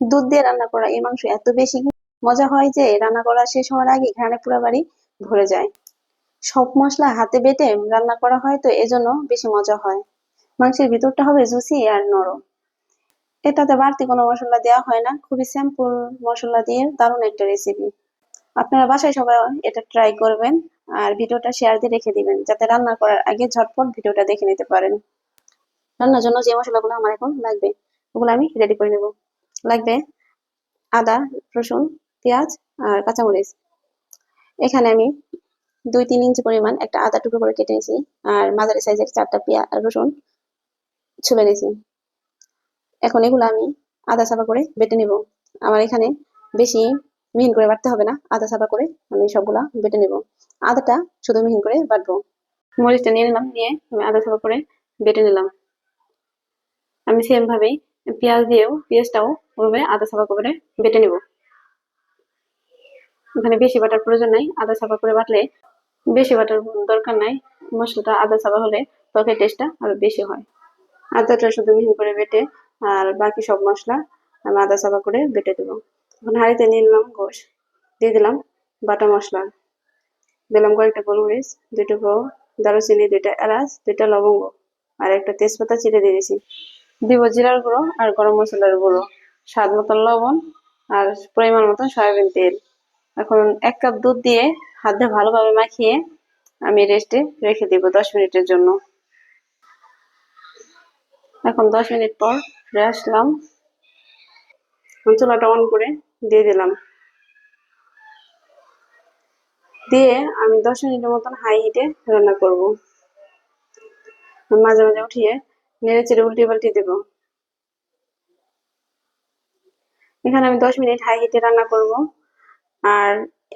দুধ দিয়ে রান্না করা এই মাংস এত বেশি মজা হয় যে রান্না করা শেষ হওয়ার আগে ঘ্রাণে পুরো বাড়ি ভরে যায়। সব মশলা হাতে বেটে রান্না করা হয় তো এজন্য বেশি মজা হয়। মাংসের ভিতরটা হবে জুসি আর নরম। এটাতে বাড়তি কোনো মশলা দেওয়া হয় না, খুবই সিম্পল মশলা দিয়ে দারুণ একটা রেসিপি আপনারা বাসায় সবাই এটা ট্রাই করবেন আর ভিডিওটা শেয়ার দিয়ে রেখে দিবেন, যাতে রান্না করার আগে ঝটপট ভিডিওটা দেখে নিতে পারেন। রান্নার জন্য যে মশলাগুলো আমার এখন লাগবে, ওগুলো আমি রেডি করে নেব। লাগবে আদা, রসুন, পেঁয়াজ আর কাঁচামরিচ। এখানে আমি দুই তিন ইঞ্চি পরিমাণ একটা আদা টুকরো করে কেটে নিয়েছি আর মাঝারি সাইজের চারটা পেঁয়াজ রসুন ছুলে নিয়েছি। এখন এগুলো আমি আদা সাবা করে বেটে নেব। আমার এখানে বেশি মিহিন করে বাটতে হবে না, আদা সাবা করে আমি সবগুলা বেটে নেব। আদাটা শুধু মিহিন করে বাটবো। মরিচটা নিয়ে নিলাম, নিয়ে আমি আদা সাবা করে বেটে নিলাম। আমি সেম ভাবেই পেঁয়াজ দিয়েও, পেঁয়াজটাও ওভাবে আদা সাবা করে বেটে নেব। এখানে বেশি বাটার প্রয়োজন নাই, আদা সাবা করে বাটলে বেশি বাটার দরকার নাই, মশলাটা আদা সাবা হলে তরকারি টেস্টটা আরও বেশি হয়। আদাটা শুধু মিহিন করে বেটে আর বাকি সব মশলা আমি আদা সাবা করে বেটে দেবো। এখন হাঁড়িতে নিয়ে নিলাম গোশ, দিয়ে দিলাম বাটা মশলা। দিলাম কয়েকটা গোলমরিচ দুটো দারুচিনি, দুইটা এলাচ, দুইটা লবঙ্গ আর একটা তেজপাতা চিড়ে দিয়ে দিয়েছি। দিব জিরার গুঁড়ো আর গরম মশলার গুঁড়ো। স্বাদ মতন লবণ আর পরিমাণ মতন সয়াবিন তেল। এখন এক কাপ দুধ দিয়ে হাত দিয়ে ভালোভাবে মাখিয়ে আমি রেস্টে রেখে দিব দশ মিনিটের জন্য। এখন দশ মিনিট পর ফিরে আসলাম। চুলাটা অন করে দিয়ে দিলাম। দিয়ে আমি দশ মিনিটের মতন হাই হিটে রান্না করব। মাঝে মাঝে উঠিয়ে নেড়ে চেড়ে উল্টে পাল্টে দেব। এখানে আমি দশ মিনিট হাই হিটে রান্না করব। আর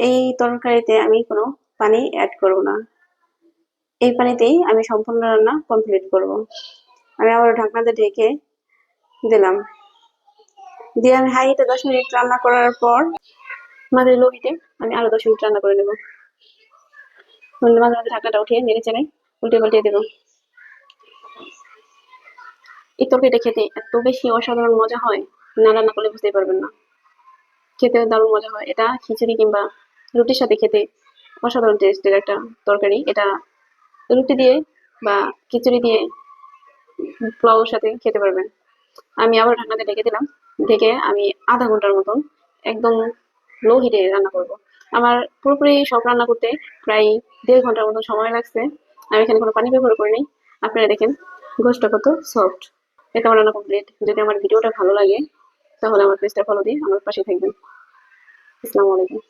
এই তরকারিতে আমি কোনো পানি অ্যাড করব না। এই পানিতেই আমি সম্পূর্ণ রান্না কমপ্লিট করব। আমি আবার ঢাকনাতে ঢেকে দিলাম। দিয়ে আমি হাই হিটে দশ মিনিট রান্না করার পর মাঝে লো হিটে আমি আরও দশ মিনিট রান্না করে নেব। মাঝে মাঝে ঢাকনাটা উঠিয়ে নেড়ে চেড়ে উল্টে পাল্টে দেবো। এই তরকারিটা খেতে এত বেশি অসাধারণ মজা হয়, না রান্না করলে বুঝতে পারবেন না। খেতে দারুণ মজা হয়। এটা খিচুড়ি কিংবা রুটির সাথে খেতে অসাধারণ টেস্টের একটা তরকারি। এটা রুটি দিয়ে বা খিচুড়ি দিয়ে পোলাওর সাথে খেতে পারবেন। আমি আবার ঢাকনাতে ঢেকে দিলাম। ঢেকে আমি আধা ঘণ্টার মতন একদম লো হিটে রান্না করব। আমার পুরোপুরি সব রান্না করতে প্রায় দেড় ঘণ্টার মতন সময় লাগছে। আমি এখানে কোনো পানি ব্যবহার করিনি আপনারা দেখেন গোষ্ঠটা কত সফট এটা রান্না কমপ্লিট যদি আমার ভিডিওটা ভালো লাগে, তাহলে আমার পেজটা ফলো দিয়ে আমার পাশে থাকবেন। আসসালামু আলাইকুম।